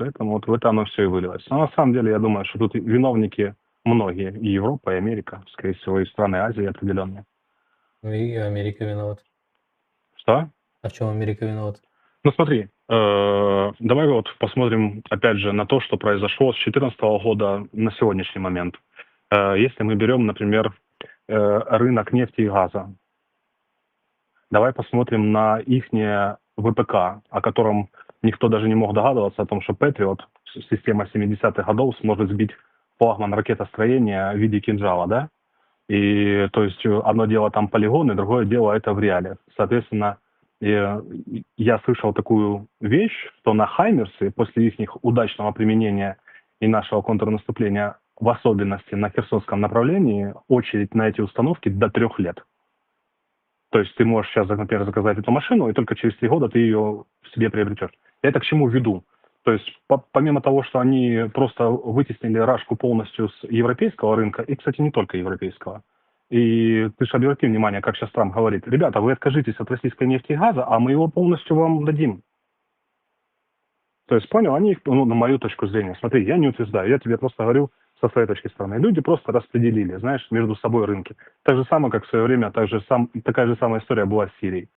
Поэтому вот в это оно все и вылилось. Но на самом деле, я думаю, что тут виновники многие, и Европа, и Америка, скорее всего, и страны Азии определенные. Ну и Америка виновата. Что? А в чем Америка виновата? Ну смотри, э, давай вот посмотрим опять же на то, что произошло с 2014 года на сегодняшний момент. Э, если мы берем, например, э, рынок нефти и газа, давай посмотрим на их ВПК, о котором никто даже не мог догадываться, о том, что Патриот, система 70-х годов, сможет сбить флагман ракетостроения в виде кинжала, да? И то есть одно дело там полигоны, другое дело это в реале. Соответственно, я слышал такую вещь, что на Хаймерсы после их удачного применения и нашего контрнаступления, в особенности на Херсонском направлении, очередь на эти установки до трех лет. То есть ты можешь сейчас, например, заказать эту машину, и только через три года ты ее себе приобретешь. Я это к чему веду? То есть по, помимо того, что они просто вытеснили Рашку полностью с европейского рынка, и, кстати, не только европейского, и ты же обрати внимание, как сейчас Трамп говорит, ребята, вы откажитесь от российской нефти и газа, а мы его полностью вам дадим. То есть, понял, они, ну, на мою точку зрения, смотри, я не утверждаю, я тебе просто говорю со своей точки стороны. Люди просто распределили, знаешь, между собой рынки. Так же самое, как в свое время, так же сам, такая же самая история была с Сирией.